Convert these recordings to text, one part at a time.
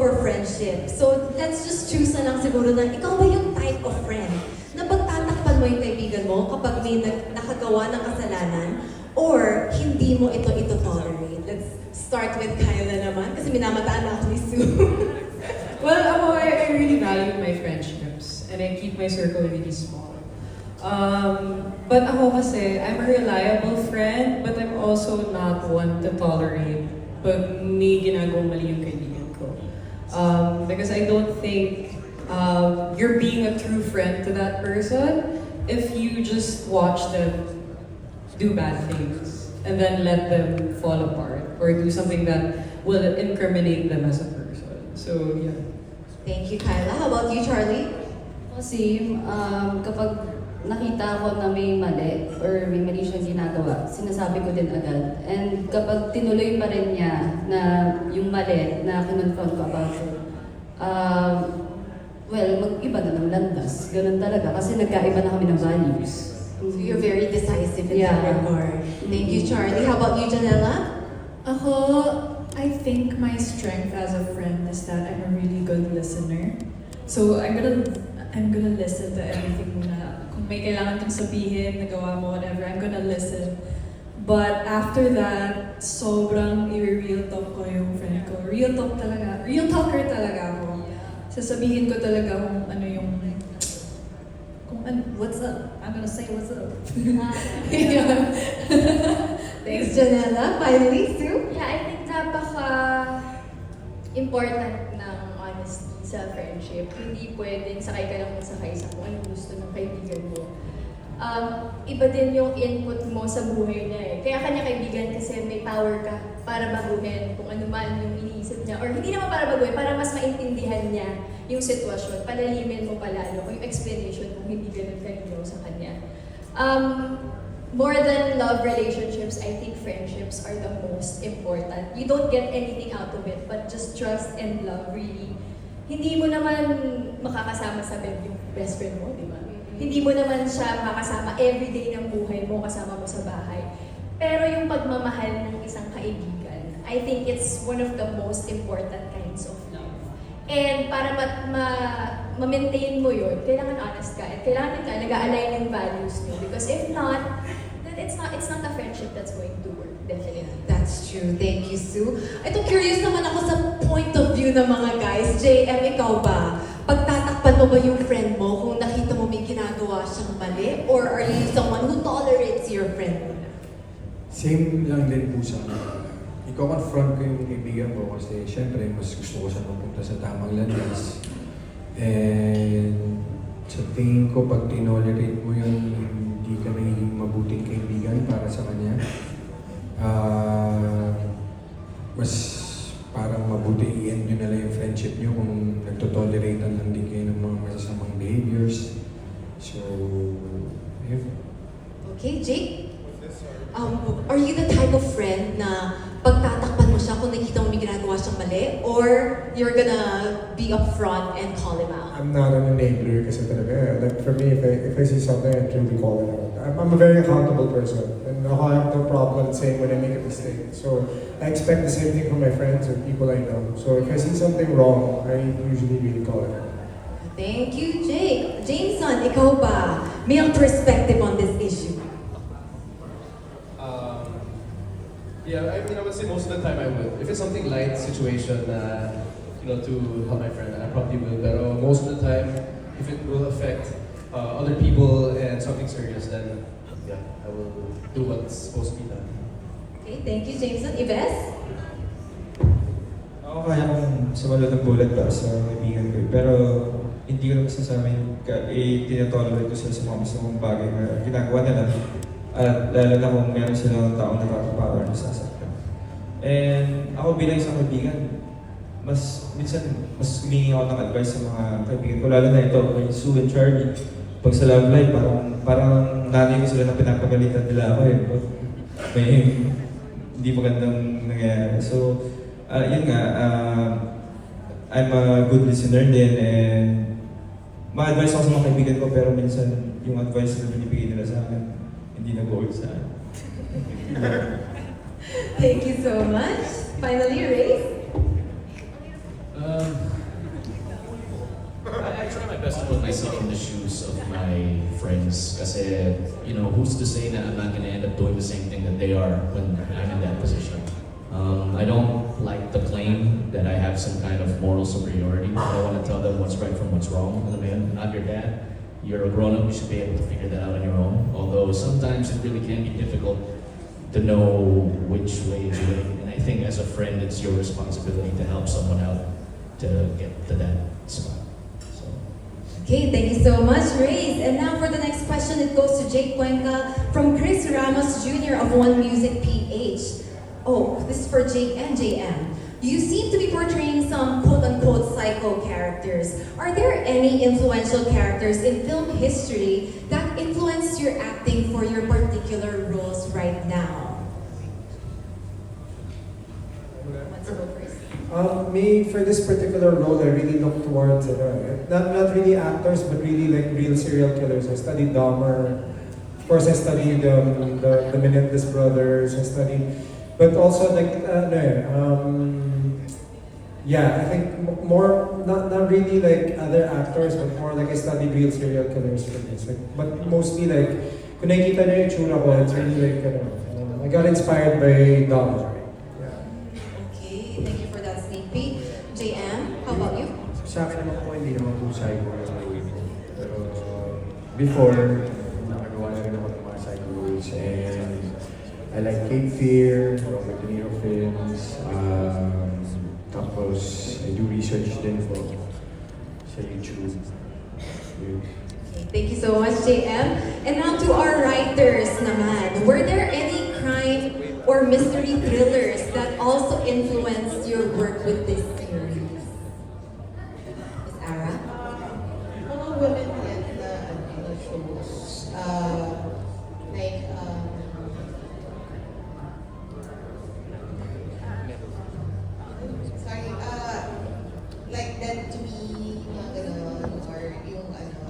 for friendship. So, let's just choose na lang siguro na ikaw ba yung type of friend na pagtatakpan mo yung kaibigan mo kapag may nakagawa ng kasalanan or hindi mo ito ito tolerate? Let's start with Kyla naman kasi minamataan na ako ni Sue. Well, ako, I, I really value my friendships and I keep my circle really small. Um, but ako kasi, I'm a reliable friend, but I'm also not one to tolerate pag may ginagawang mali yung kaibigan. Um, because I don't think um, you're being a true friend to that person if you just watch them do bad things and then let them fall apart or do something that will incriminate them as a person. So, yeah. Thank you, Kyla. How about you, Charlie? Kasi um, kapag nakita ko na may mali or may mali siyang ginagawa, sinasabi ko din agad. And kapag tinuloy pa rin niya na yung mali na kinonfront ko about it, um, well, mag-iba na ng landas. Ganun talaga. Kasi nagkaiba na kami ng values. So you're very decisive in Yeah. that regard. Thank you, Charlie. How about you, Janela? Ako, I think my strength as a friend is that I'm a really good listener. So I'm gonna I'm gonna listen to everything mo na kung may kailangan kang sabihin, nagawa mo, whatever, I'm gonna listen. But after that, sobrang i-real talk ko yung friend ko. Real talk talaga. Real talker talaga ako. Sasabihin ko talaga kung ano yung kung ano, what's up. I'm gonna say what's up. yeah. Thanks, Janela. Finally, Sue? Yeah, I think napaka important ng honesty sa friendship. Hindi pwedeng sakay ka lang ng sakay sa kung anong gusto ng kaibigan mo. Um, iba din yung input mo sa buhay niya eh. Kaya kanya kaibigan kasi may power ka para baguhin kung ano man yung iniisip niya. Or hindi naman para baguhin, para mas maintindihan niya yung sitwasyon. Palalimin mo palalo yung explanation kung hindi ganun kanino sa kanya. Um, more than love relationships, I think friendships are the most important. You don't get anything out of it, but just trust and love really. Hindi mo naman makakasama sa bed yung best friend mo, di ba? Hindi mo naman siya makakasama everyday ng buhay mo, kasama mo sa bahay. Pero yung pagmamahal ng isang kaibigan, I think it's one of the most important kinds of love. And para ma, ma, ma-maintain mo yun, kailangan honest ka. At kailangan ka nag-align yung values nyo. Because if not, then it's not it's not a friendship that's going to work. Definitely. That's true. Thank you, Sue. Ito, curious naman ako sa point of view ng mga guys. JM, ikaw ba? Pagtatakpan mo ba yung friend mo kung nakita mo may ginagawa siyang mali? Or are you someone who tolerates your friend? Same lang din po sa. Iko-confront ko yung kaibigan ko kasi syempre mas gusto ko siya mapunta sa tamang landas. And sa tingin ko pag tinolerate mo yun, hindi ka nagiging mabuting kaibigan para sa kanya. Ah, mas parang mabuti i-end nyo na lang yung friendship nyo kung Um, are you the type of friend na pagtatakpan mo siya kung nakita mo may ginagawa siyang mali? Or you're gonna be upfront and call him out? I'm not an enabler kasi talaga. Like for me, if I, if I see something, I truly call it out. I'm, I'm a very accountable person. And ako, I have no problem saying when I make a mistake. So I expect the same thing from my friends or people I know. So if I see something wrong, I usually really call it out. Thank you, Jake. Jameson, ikaw ba? May ang perspective on this issue. Yeah, I mean, I would say most of the time I would. If it's something light situation, uh, you know, to help my friend, I probably will. But most of the time, if it will affect uh, other people and something serious, then yeah, I will do what's supposed to be done. Okay, thank you, Jameson. Ives? Ako kaya kong sumalot ng bulat para sa kaibigan ko. eh. Pero hindi ko naman sasabihin, ka- eh, tinatolerate ko sila sa mga masamang bagay na ginagawa nila. At lalo na kung meron silang taong nakakapower na sasaktan. And ako bilang isang kaibigan, mas minsan mas humingi ako ng advice sa mga kaibigan ko. Lalo na ito, kay Sue and Charlie. Pag sa love life, parang, parang nanay ko sila na pinapagalitan nila ako eh. May hindi magandang nangyayari. So, ah yun nga, ah, I'm a good listener din and ma-advise ako sa mga kaibigan ko pero minsan yung advice na binibigay nila sa akin hindi sa akin. Thank you so much. Finally, Ray? Um, I, try my best to put myself in the shoes of my friends because you know, who's to say that I'm not gonna end up doing the same thing that they are when I'm in that position. Um, I don't like the claim that I have some kind of moral superiority. I want to tell them what's right from what's wrong. I'm not your dad. You're a grown-up, you should be able to figure that out on your own. Although sometimes it really can be difficult to know which way is right. And I think as a friend, it's your responsibility to help someone out to get to that spot. So. Okay, thank you so much, Race. And now for the next question, it goes to Jake Cuenca from Chris Ramos Jr. of One Music PH. Oh, this is for Jake and JM. You seem to be portraying some quote-unquote psycho characters. Are there any influential characters in film history that influenced your acting for your particular roles right now? Um, me, for this particular role, I really look towards, not, not really actors, but really like real serial killers. I studied Dahmer. Of course, I studied um, the, the Menendez brothers. I studied, but also like, uh, no, um, yeah, I think more, not, not really like other actors, but more like I studied real serial killers for this. Like, but mostly like, kung nakikita niyo yung tsura ko, it's really like, ano, um, I got inspired by Dahmer. Yeah. Okay, thank you for that sneak peek. JM, how about you? Sa akin naman po, hindi naman po psycho yung role ko. Pero before, nakagawa na rin ako ng mga psycho roles. And I like Cape Fear, Robert De Niro films. Um, tapos, I do research din po sa YouTube. Thank you so much, JM. And now to our writers naman. Were there any crime or mystery thrillers that also influenced like that to be, mga ganon, or yung ano,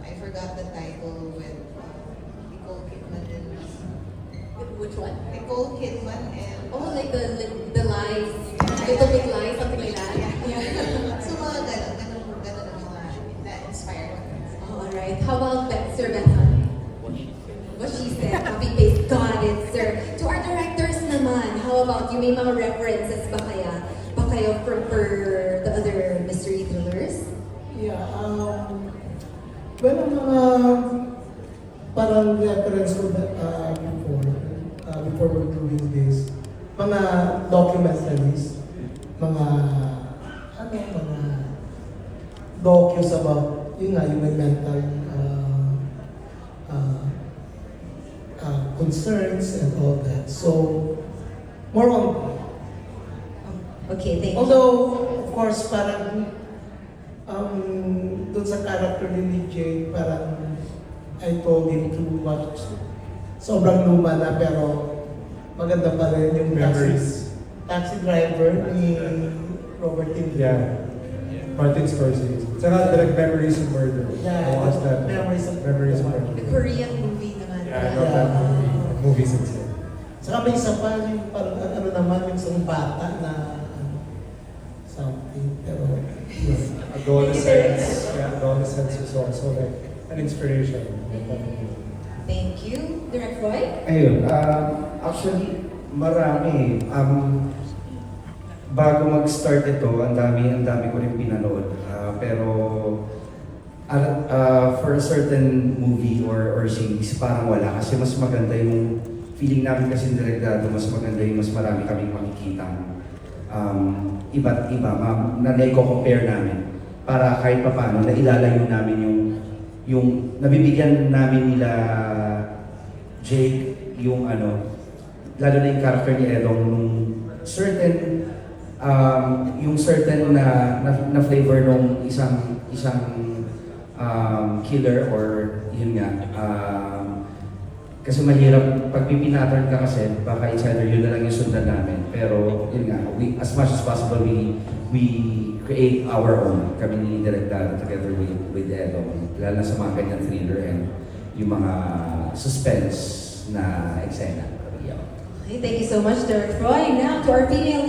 I forgot the title with uh, Nicole Kidman and Which one? Nicole Kidman and Oh, like the the lies, Little Big Lies, something like that. Yeah. so mga ganon, ganon, ganon ang mga na-inspire ko. Oh, all right. How about Bet- Sir Bethan? What she said. Copy paste. Got it, sir. To our directors naman, how about you? May mga references ba kaya? Kayo for, for the other mystery thrillers? Yeah, um, well, ang mga parang reference ko uh, before, uh, before we're doing this, mga documentaries, mga, ano, mga docus about, yun nga, yung mental uh, uh, uh, concerns and all that. So, more on Okay, thank you. Although, of course, parang um, dun sa character ni Jay, parang I told him to watch sobrang luma na pero maganda pa rin yung Memories. taxi, taxi driver ni Robert De Niro. Yeah. Martin Scorsese. Tsaka direct Memories of Murder. Yeah, I watched that. Memories of Memories of Murder. The. Korean movie naman. Yeah, I love that movie. Movie since then. Saka may isa pa yung parang ano naman yung isang bata na something pero yun. Adolescence. Yeah, adolescence is also like an inspiration. Thank you. Direct Roy? Ayun, um, actually, marami. Um, bago mag-start ito, ang dami, ang dami ko rin pinanood. Ah, pero, ah, ah, for a certain movie or, or series, parang wala. Kasi mas maganda yung feeling namin kasi direktado, mas maganda yung mas marami kaming makikita um, iba't iba, ma- na nai-compare namin para kahit pa paano, na ilalayo namin yung yung nabibigyan namin nila Jake yung ano lalo na yung character ni Edong nung certain um, yung certain na, na, na flavor nung isang isang um, killer or yun nga um, kasi mahirap pag pipinattern ka kasi baka it's either yun na lang yung sundan namin. Pero yun nga we, as much as possible we we create our own. Kami ni Direk Dara together with with Edo. Lalo na sa mga ganyan thriller and yung mga suspense na eksena. Okay, thank you so much, Direct Roy. Now to our female